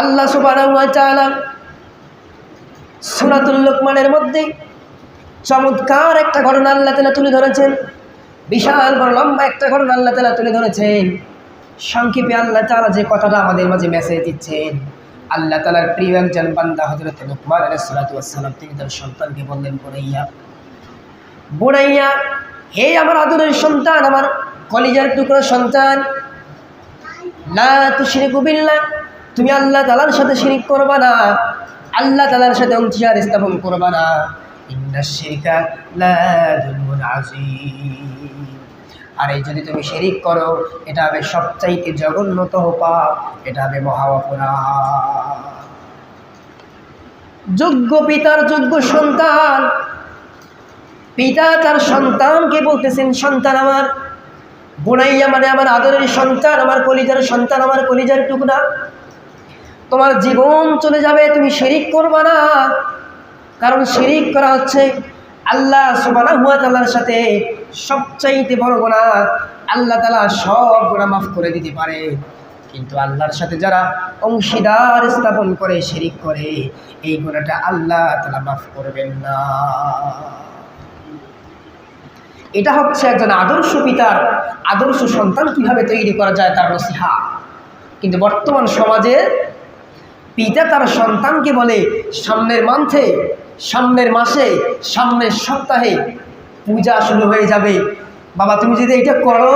আল্লাহ সুবহানাহু ওয়া তাআলা লোকমানের মধ্যে চমৎকার একটা ঘটনা আল্লাহ তাআলা তুলে ধরেছেন। বিশাল বড় লম্বা একটা ঘটনা আল্লাহ তাআলা তুলে ধরেছেন। সংক্ষেপে আল্লাহ তালা যে কথাটা আমাদের মাঝে মেসেজ দিচ্ছেন, আল্লাহ তাআলার প্রিয় একজন বান্দা হজরত লোকমান আলাইহিস সালাতু তিনি তার সন্তানকে বললেন বুড়াইয়া বুড়াইয়া হে আমার আদরের সন্তান, আমার কলিজার টুকরো সন্তান, লা তুশরিকু বিল্লাহ তুমি আল্লাহ তালার সাথে শিরিক করবা না। আল্লাহ তালার সাথে অংশীদার স্থাপন করবা না। আর এই যদি তুমি শিরিক করো, এটা হবে সবচাইতে জঘন্যতম পাপ, এটা হবে মহা যোগ্য পিতার যোগ্য সন্তান। পিতা তার সন্তানকে বলতেছেন, সন্তান আমার, বোনাইয়া মানে আমার আদরের সন্তান, আমার কলিজার সন্তান, আমার কলিজার টুকরা। তোমার জীবন চলে যাবে, তুমি শিরিক করবা না। কারণ শিরিক করা হচ্ছে আল্লাহ সুবানা হুয়া তাল্লার সাথে সবচাইতে বড় গোনা আল্লাহ তালা সব গোনা মাফ করে দিতে পারে। কিন্তু আল্লাহর সাথে যারা অংশীদার স্থাপন করে, শিরিক করে, এই গোনাটা আল্লাহ তালা মাফ করবেন না। এটা হচ্ছে একজন আদর্শ পিতার আদর্শ সন্তান কীভাবে তৈরি করা যায় তার নসিহা। কিন্তু বর্তমান সমাজে পিতা তার সন্তানকে বলে, সামনের মান্থে, সামনের মাসে, সামনের সপ্তাহে পূজা শুরু হয়ে যাবে। বাবা, তুমি যদি এটা করো,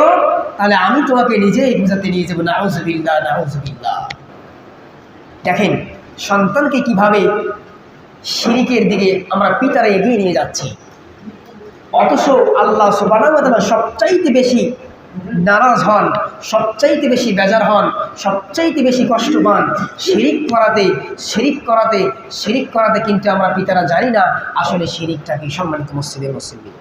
তাহলে আমি তোমাকে নিজেই পূজাতে নিয়ে যাব। নাউজবিল্লা নাউজবিল্লা দেখেন, সন্তানকে কীভাবে শিরিকের দিকে আমরা পিতারা এগিয়ে নিয়ে যাচ্ছি। অথচ আল্লাহ সুবাহ সবচাইতে বেশি নারাজ হন, সবচাইতে বেশি বেজার হন, সবচাইতে বেশি কষ্ট পান। শিরিক করাতে শিরিক করাতে শিরিক করাতে কিন্তু আমরা পিতারা জানি না আসলে শিরিকটা কি সম্মানিত মসজিদের মুসলিম